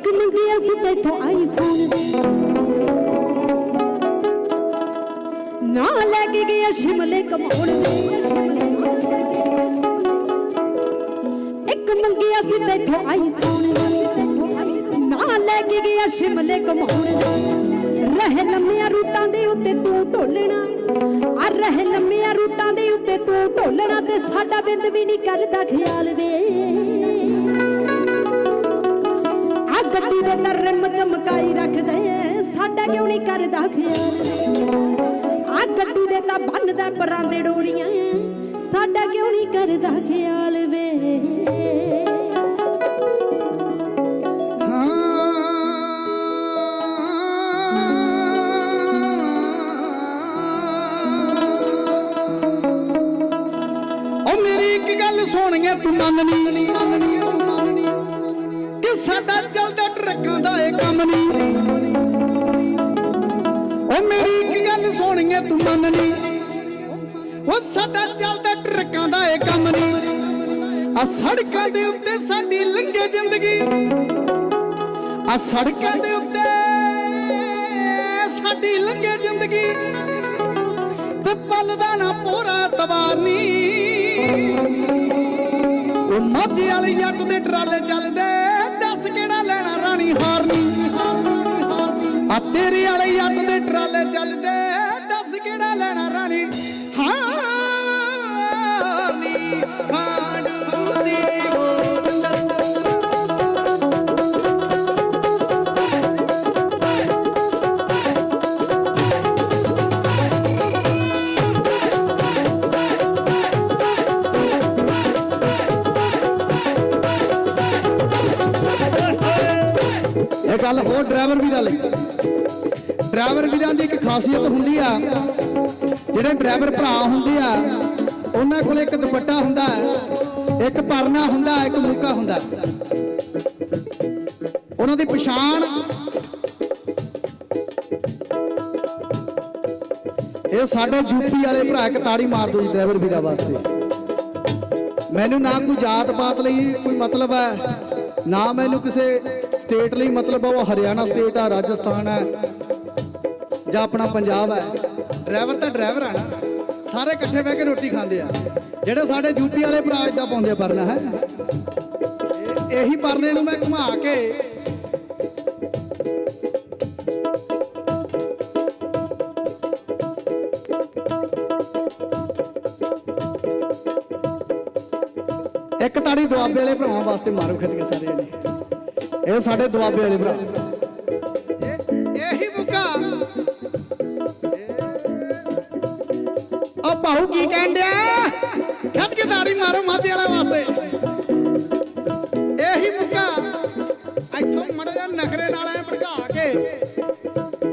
ਇੱਕ ਮੰਗਿਆ ਸੀ ਤੇਥੋਂ ਆਈਫੋਨ ਨਾ ਲੈ ਕੇ ਗਿਆ ਸ਼ਿਮਲੇ ਕਮਾਉਣ ਇੱਕ ਮੰਗਿਆ ਸੀ ਤੇਥੋਂ ਆਈਫੋਨ ਨਾ ਲੈ ਕੇ ਗਿਆ ਸ਼ਿਮਲੇ ਕਮਾਉਣ ਰਹਿ ਲੰਮੀਆਂ ਰੂਟਾਂ ਦੇ ਉੱਤੇ ਤੂੰ ਢੋਲਣਾ ਆ ਰਹਿ ਲੰਮੀਆਂ ਰੂਟਾਂ ਦੇ ਉੱਤੇ ਤੂੰ ਢੋਲਣਾ ਤੇ ਸਾਡਾ ਬਿੰਦ ਵੀ ਨਹੀਂ ਕਰਦਾ ਖਿਆਲ ਵੇ। ਆ ਗੱਡੀ ਦੇ ਤਾਂ ਚਮਕਾਈ ਰੱਖਦੇ ਸਾਡਾ ਕਿਉਂ ਨਹੀਂ ਕਰਦਾ ਖਿਆਲ? ਆ ਗੱਡੀ ਦੇ ਤਾਂ ਬੰਨਦਾ ਪਰਾਂ ਦੇ ਡੋਰੀਆਂ ਸਾਡਾ ਕਿਉਂ ਨਹੀਂ ਕਰਦਾ ਖਿਆਲ ਵੇ? ਉਹ ਮੇਰੀ ਇੱਕ ਗੱਲ ਸੁਣੀਏ ਤੂੰ ਮੰਨਣੀ ਦਾ ਉਹ ਮੇਰੀ ਇੱਕ ਗੱਲ ਸੁਣੀਏ ਤੂੰ ਮੰਨਣੀ। ਉਹ ਸਾਡਾ ਚੱਲਦਾ ਟਰੱਕਾਂ ਦਾ ਇਹ ਕੰਮ ਨਹੀਂ ਆ ਸੜਕਾਂ ਦੇ ਉੱਤੇ ਸਾਡੀ ਲੰਘੇ ਜ਼ਿੰਦਗੀ। ਆ ਸੜਕਾਂ ਦੇ ਉੱਤੇ ਸਾਡੀ ਲੰਘੇ ਜ਼ਿੰਦਗੀ। ਤੇ ਪਲਦਾ ਨਾ ਪੋਰਾ ਤਵਾਰਨੀ ਉਹ ਮਾਝੇ ਵਾਲੇ ਜੱਟ ਦੇ ਟਰਾਲੇ ਚੱਲਦੇ, ਦੱਸ ਕਿਹੜਾ ਲੈਣਾ ਰਾਣੀ ਹਾਰਨੀ। ਆ ਤੇਰੇ ਵਾਲੇ ਜੱਟ ਦੇ ਟਰਾਲੇ ਚੱਲਦੇ ਦੱਸ ਕਿਹੜਾ ਲੈਣਾ ਰਾਣੀ? ਹਾਰਨੀ ਹਾੜੂ ਦੀ ਇਹ ਗੱਲ ਹੋਰ ਡਰਾਈਵਰ ਵੀਰਾਂ ਲਈ ਡਰਾਈਵਰ ਵੀਰਾਂ ਦੀ ਇੱਕ ਖਾਸੀਅਤ ਹੁੰਦੀ ਆ। ਜਿਹੜੇ ਡਰਾਈਵਰ ਭਰਾ ਹੁੰਦੇ ਆ, ਉਹਨਾਂ ਕੋਲ ਇੱਕ ਦੁਪੱਟਾ ਹੁੰਦਾ ਇੱਕ ਪਰਨਾ ਹੁੰਦਾ ਇੱਕ ਮੁੱਕਾ ਹੁੰਦਾ ਉਹਨਾਂ ਦੀ ਪਛਾਣ ਇਹ ਸਾਡੇ ਯੂਪੀ ਵਾਲੇ ਭਰਾ ਇੱਕ ਤਾੜੀ ਮਾਰ ਦੋ ਜੀ ਡਰਾਈਵਰ ਵੀਰਾਂ ਵਾਸਤੇ। ਮੈਨੂੰ ਨਾ ਕੋਈ ਜਾਤ ਪਾਤ ਲਈ ਕੋਈ ਮਤਲਬ ਹੈ, ਨਾ ਮੈਨੂੰ ਕਿਸੇ ਸਟੇਟ ਲਈ ਮਤਲਬ ਆ, ਉਹ ਹਰਿਆਣਾ ਸਟੇਟ ਆ, ਰਾਜਸਥਾਨ ਹੈ ਜਾਂ ਆਪਣਾ ਪੰਜਾਬ ਹੈ, ਡਰਾਈਵਰ ਤਾਂ ਡਰਾਈਵਰ ਆ ਨਾ। ਸਾਰੇ ਇਕੱਠੇ ਬਹਿ ਕੇ ਰੋਟੀ ਖਾਂਦੇ ਆ। ਜਿਹੜੇ ਸਾਡੇ ਯੂਪੀ ਵਾਲੇ ਭਰਾ ਇਦਾਂ ਪਾਉਂਦੇ ਆ ਪਰਨਾ, ਹੈ। ਇਹੀ ਪਰਨੇ ਨੂੰ ਮੈਂ ਘੁਮਾ ਕੇ ਇੱਕ ਤਾੜੀ ਦੁਆਬੇ ਵਾਲੇ ਭਰਾਵਾਂ ਵਾਸਤੇ ਮਾਰੋ ਖਿੱਚ ਕੇ ਸਾਰੇ ਨੇ ਇਹ ਸਾਡੇ ਦੁਆਬੇ ਵਾਲੇ ਭਰਾ। ਭਾਉ ਕੀ ਕਹਿੰਦਿਆ ਖਿੱਚ ਕੇ ਤਾੜੀ ਮਾਰੋ ਮਾਝੇ ਵਾਲੇ ਵਾਸਤੇ। ਇਹੀ ਮੁਕਾ। ਇੱਥੋਂ ਮੜਾ ਜਿਹਾ ਨਖਰੇ ਨਾਲ ਐ ਭੜਕਾ ਕੇ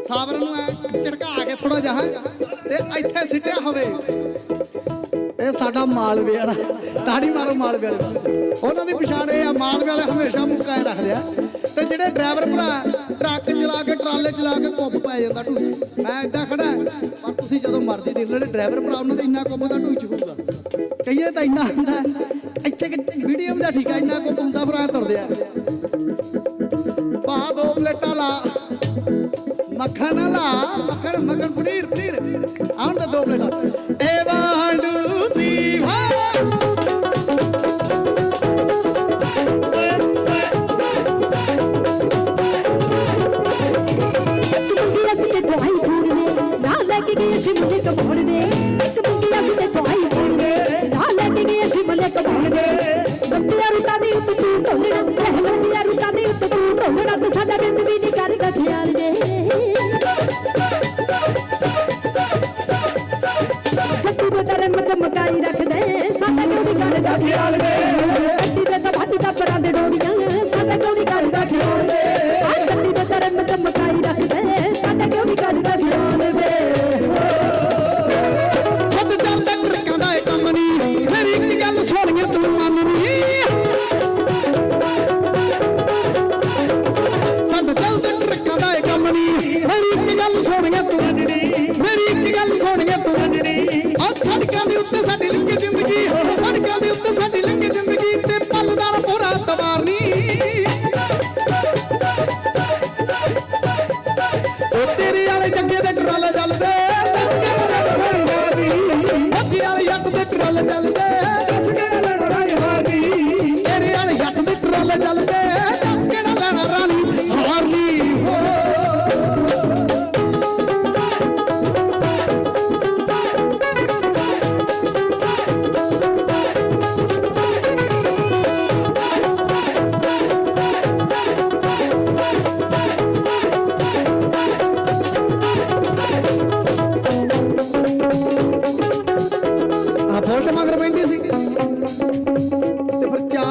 ਸਾਬਰ ਨੂੰ ਐ ਝੜਕਾ ਕੇ ਥੋੜਾ ਜਿਹਾ, ਤੇ ਇੱਥੇ ਸਿੱਟਿਆ ਹੋਵੇ। ਸਾਡਾ ਮਾਲਵੇ ਵਾਲਾ ਤਾੜੀ ਮਾਰੋ ਮਾਲਵੇ ਵਾਲੇ ਉਹਨਾਂ ਦੀ ਪਛਾਣ ਇਹ ਆ ਮਾਲਵੇ ਵਾਲੇ ਹਮੇਸ਼ਾ ਮੁੱਕਾ ਰੱਖਦੇ ਆ। ਤੇ ਜਿਹੜੇ ਡਰਾਈਵਰ ਭਰਾ, ਟਰੱਕ ਚਲਾ ਕੇ, ਟਰਾਲੇ ਚਲਾ ਕੇ ਕੁੱਪ ਪੈ ਜਾਂਦਾ ਢੂਚ। ਮੈਂ ਏਦਾਂ ਖੜਾ ਪਰ ਤੁਸੀਂ ਜਦੋਂ ਮਰਜ਼ੀ ਦੇਖ ਲਓ ਡਰਾਈਵਰ ਭਰਾ, ਉਹਨਾਂ ਦੇ ਇੰਨਾ ਕੁੱਪ ਦਾ ਢੂਚ ਹੋਊਗਾ। ਕਈਏ ਤਾਂ ਇੰਨਾ ਹੁੰਦਾ, ਇੱਥੇ ਵੀਡੀਓ ਦਾ ਠੀਕ ਆ, ਇੰਨਾ ਕੁੱਪ ਹੁੰਦਾ, ਭਰਾ ਤੁਰਦੇ ਆ। ਪਾ ਦੋ ਪਲੇਟਾਂ ਲਾ, ਮੱਖਣ ਲਾ, ਮੱਖਣ ਮੱਖਣ ਪਨੀਰ ਪਨੀਰ। ਆਉਣ ਤਾਂ ਸ਼ਿਮਲੇ ਕਮਾਉਣ ਦੇ। ਇੱਕ ਮੰਗਿਆ ਸੀ ਤੇਥੋਂ ਆਈਫੋਨ ਦੇ। ਨਾ ਲੈ ਕੇ ਗਿਆ ਸ਼ਿਮਲੇ ਕਮਾਉਣ ਦੇ। ਲੰਬੀਆਂ ਰੂਟਾਂ ਦੇ ਉੱਤੇ ਤੂੰ ਢੋਲਣਾ ਰਹਿ ਲੰਬੀਆਂ ਰੂਟਾਂ ਦੇ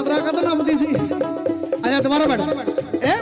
ಮಾತ್ರ ਸੀ ನಮ್ದಿಸಿ ਦੁਬਾਰਾ ಬರಬೇಡ ಏ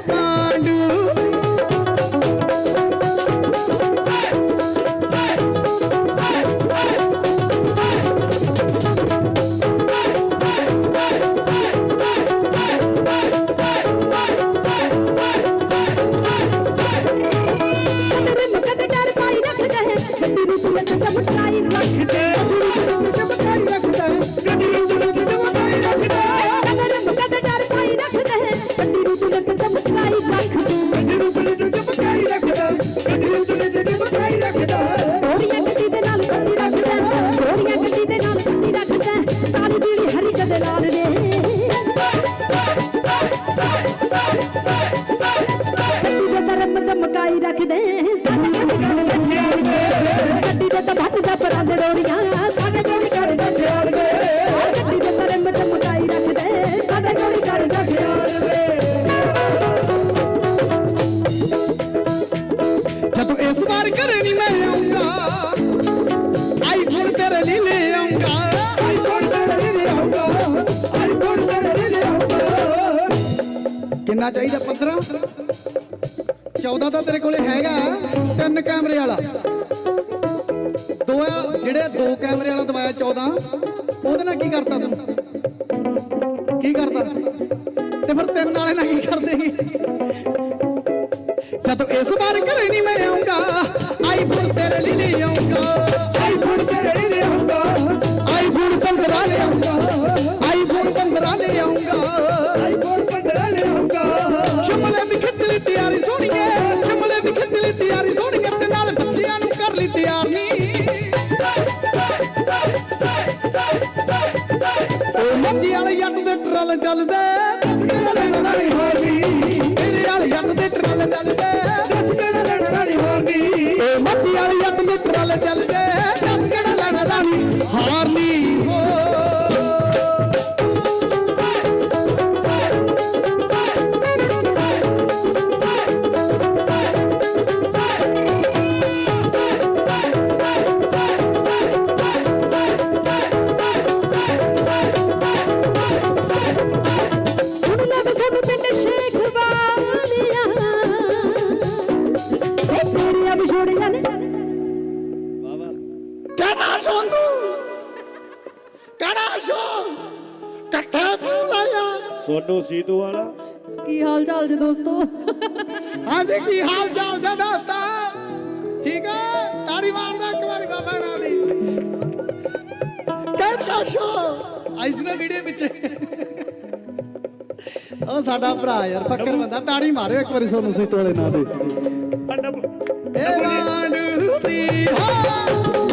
ਕਿੰਨਾ ਚਾਹੀਦਾ 15 14 ਤਾਂ ਤੇਰੇ ਕੋਲੇ ਹੈਗਾ, ਤਿੰਨ ਕੈਮਰੇ ਵਾਲਾ। ਦੋ ਆ- ਜਿਹੜੇ ਦੋ ਕੈਮਰੇ ਵਾਲਾ ਦਵਾਇਆ 14 ਉਹਦੇ ਨਾਲ ਕੀ ਕਰਤਾ ਤੂੰ? ਕੀ ਕਰਦਾ ਤੇ ਫਿਰ ਤਿੰਨ ਵਾਲੇ ਨਾਲ ਕੀ ਕਰਦੇ ਜਦੋਂ ਇਸ ਵਾਰ ਘਰੇ ਨਹੀਂ ਮੈਂ ਆਉਂਗਾ ਤੇਰੇ ਲਈ ਲੈ ਆਉਂਗਾ ਆਈਫੋਨ ਤੇਰੇ ਲਈ ਲੈ ਆਉਂਗਾ ਆਈਫੋਨ 15 ਲੈ ਆਉਂਗਾ ਆਈਫੋਨ 15 ਲੈ ਆਉਂਗਾ ਆਈਫੋਨ 15 ਲੈ ਆਉਂਗਾ ਸ਼ਮਲੇ ਦੀ ਖਿੱਚ ਲਈ ਤਿਆਰੀ ਸੋਹਣੀਏ ਸ਼ਮਲੇ ਦੀ ਖਿੱਚ ਲਈ ਤਿਆਰੀ ਸੋਹਣੀਏ ਤੇ ਨਾਲ ਬੱਚਿਆਂ ਨੂੰ ਕਰ ਲਈ ਤਿਆਰ ਨੀ। ਉਹ ਮੱਜੀ ਵਾਲੇ ਜੱਟ ਦੇ ਟਰਲ ਚੱਲਦੇ। ਦੱਸ ਲੈਣਾ ਰਾਣੀ ਹਾਰਨੀ। ਮੇਰੇ ਵਾਲੇ ਜੱਟ ਦੇ ਟਰਲ ਚੱਲਦੇ। ਸੋਨੂ ਸੋ ਕੱਠੇ ਸੀਤੂ ਵਾਲਾ ਕੀ ਹਾਲ ਚਾਲ ਜੀ ਦੋਸਤੋ? ਹਾਂਜੀ ਕੀ ਹਾਲ ਚਾਲ ਜੀ ਦੋਸਤਾ? ਠੀਕ ਹੈ? ਤਾੜੀ ਮਾਰਦਾ ਇੱਕ ਵਾਰੀ ਬਾਬਾ ਨਾਲ ਦੀ ਕਹਣਾ ਸੋ ਆਈਸ ਨਾ ਵੀਡੀਓ ਵਿੱਚ ਉਹ ਸਾਡਾ ਭਰਾ ਯਾਰ ਫੱਕਰ ਬੰਦਾ ਤਾੜੀ ਮਾਰਿਓ ਇੱਕ ਵਾਰੀ ਸੋਨੂ ਸੀਤੋ ਵਾਲੇ ਨਾਂ ਦੇ ਏ ਵਾਂਡੂ ਦੀ ਹੋ।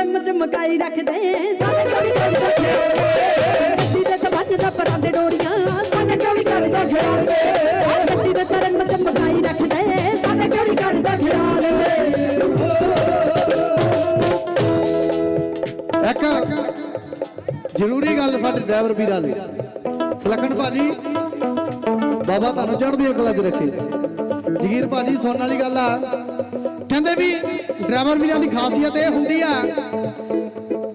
ਗੱਡੀ ਚਮਕਾਈ ਰੱਖਦੇ ਸਾਡੇ ਚੋਰੀ ਕਰਦਾ ਖਿਆਲ ਗੱਡੀ ਦੇ। ਤਬੰਨ ਦਾ ਪਰਾਂ ਡੋਰੀਆਂ ਸਾਡੇ ਚੋਰੀ ਕਰਦਾ ਖਿਆਲ ਗੱਡੀ ਦੇ ਧਰਮ ਚਮਕਾਈ ਰੱਖਦੇ ਸਾਡੇ ਚੋਰੀ ਕਰਦਾ ਖਿਆਲ ਇੱਕ ਜ਼ਰੂਰੀ ਗੱਲ ਸਾਡੇ ਡਰਾਈਵਰ ਵੀਰਾਂ ਲਈ। ਸਲਖਣ ਭਾਜੀ, ਬਾਬਾ ਤੁਹਾਨੂੰ ਚੜ੍ਹਦੀ ਕਲਾ 'ਚ ਰੱਖੇ। ਜਗੀਰ ਭਾਜੀ, ਸੁਣਨ ਵਾਲੀ ਗੱਲ ਆ। ਕਹਿੰਦੇ ਵੀ ਡਰਾਈਵਰ ਵੀਰਾਂ ਦੀ ਖਾਸੀਅਤ ਇਹ ਹੁੰਦੀ ਆ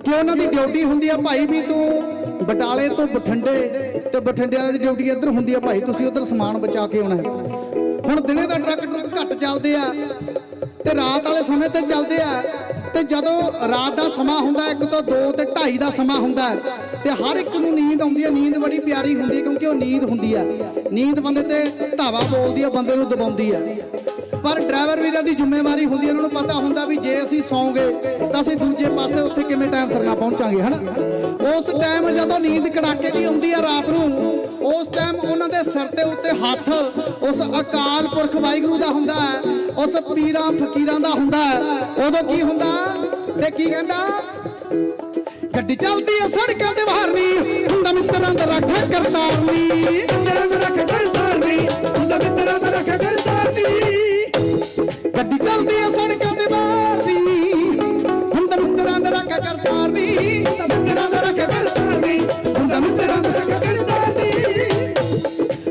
ਕਿ ਉਹਨਾਂ ਦੀ ਡਿਊਟੀ ਹੁੰਦੀ ਆ ਭਾਈ ਵੀ ਤੂੰ ਬਟਾਲੇ ਤੋਂ ਬਠਿੰਡੇ ਤੇ ਬਠਿੰਡੇ ਵਾਲੇ ਦੀ ਡਿਊਟੀ ਇੱਧਰ ਹੁੰਦੀ ਆ ਭਾਈ ਤੁਸੀਂ ਉੱਧਰ ਸਮਾਨ ਬਚਾ ਕੇ ਆਉਣਾ ਹੁਣ ਦਿਨੇ ਦਾ ਟਰੱਕ ਟਰੁੱਕ ਘੱਟ ਚੱਲਦੇ ਆ ਤੇ ਰਾਤ ਵਾਲੇ ਸਮੇਂ ਤੇ ਚੱਲਦੇ ਆ ਤੇ ਜਦੋਂ ਰਾਤ ਦਾ ਸਮਾਂ ਹੁੰਦਾ ਇੱਕ ਤੋਂ 2 ਤੇ 2:30 ਦਾ ਸਮਾਂ ਹੁੰਦਾ ਹੈ, ਤੇ ਹਰ ਇੱਕ ਨੂੰ ਨੀਂਦ ਆਉਂਦੀ ਹੈ ਨੀਂਦ ਬੜੀ ਪਿਆਰੀ ਹੁੰਦੀ ਹੈ ਕਿਉਂਕਿ ਉਹ ਨੀਂਦ ਹੁੰਦੀ ਹੈ ਨੀਂਦ ਬੰਦੇ ਤੇ ਧਾਵਾ ਬੋਲਦੀ ਹੈ ਬੰਦੇ ਨੂੰ ਦਬਾਉਂਦੀ ਹੈ ਪਰ ਡਰਾਈਵਰ ਵੀਰਾਂ ਦੀ ਜ਼ਿੰਮੇਵਾਰੀ ਹੁੰਦੀ ਹੈ, ਉਹਨਾਂ ਨੂੰ ਪਤਾ ਹੁੰਦਾ ਵੀ ਜੇ ਅਸੀਂ ਸੌਂਗੇ ਤਾਂ ਅਸੀਂ ਦੂਜੇ ਪਾਸੇ ਉੱਥੇ ਕਿਵੇਂ ਟਾਈਮ ਸਿਰ ਨਾ ਪਹੁੰਚਾਂਗੇ, ਹਨਾ? ਉਸ ਟਾਈਮ ਜਦੋਂ ਨੀਂਦ ਕੜਾਕੇ ਦੀ ਆਉਂਦੀ ਆ ਰਾਤ ਨੂੰ, ਉਸ ਟਾਈਮ ਉਹਨਾਂ ਦੇ ਸਿਰ ਦੇ ਉੱਤੇ ਹੱਥ ਉਸ ਅਕਾਲ ਪੁਰਖ ਵਾਹਿਗੁਰੂ ਦਾ ਹੁੰਦਾ ਹੈ, ਉਸ ਪੀਰਾਂ ਫਕੀਰਾਂ ਦਾ ਹੁੰਦਾ ਹੈ, ਉਦੋਂ ਕੀ ਹੁੰਦਾ? ਤੇ ਕੀ ਕਹਿੰਦਾ? ਗੱਡੀ ਚੱਲਦੀ ਆ ਸੜਕਾਂ ਤੇ ਵਾਰਨੀ ਹੁੰਦਾ ਮਿੱਤਰਾਂ ਦਾ ਰੱਖਾ ਕਰਤਾਰਨੀ ਮਿੱਤਰਾਂ ਦਾ ਰੱਖਾ ਕਰਤਾਰਨੀ ਹੁੰਦਾ ਮਿੱਤਰਾਂ ਦਾ ਰੱਖਾ ਕਰਤਾਰਨੀ ਗੱਡੀ ਚੱਲਦੀ ਆ ਸੜਕਾਂ ਤੇ ਵਾਰਨੀ ਹੁੰਦਾ ਮਿੱਤਰਾਂ ਦਾ ਰੱਖਾ ਕਰਤਾਰਨੀ ਹੁੰਦਾ ਮਿੱਤਰਾਂ ਦਾ ਰੱਖਾ ਕਰਤਾਰਨੀ ਹੁੰਦਾ ਮਿੱਤਰਾਂ ਦਾ ਰੱਖਾ ਕਰਤਾਰਨੀ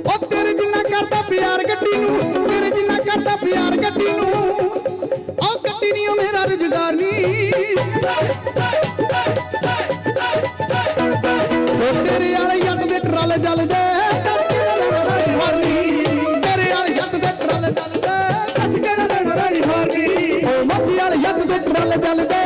ਉਹ ਤੇਰੇ ਜਿੰਨਾ ਕਰਦਾ ਪਿਆਰ ਗੱਡੀ ਨੂੰ, ਤੇਰੇ ਜਿੰਨਾ ਕਰਦਾ ਪਿਆਰ ਗੱਡੀ ਨੂੰ। ਉਹ ਗੱਡੀ ਨਹੀਂ ਉਹ ਮੇਰਾ ਰੁਜ਼ਗਾਰ ਨਹੀਂ ਚੱਲਦੇ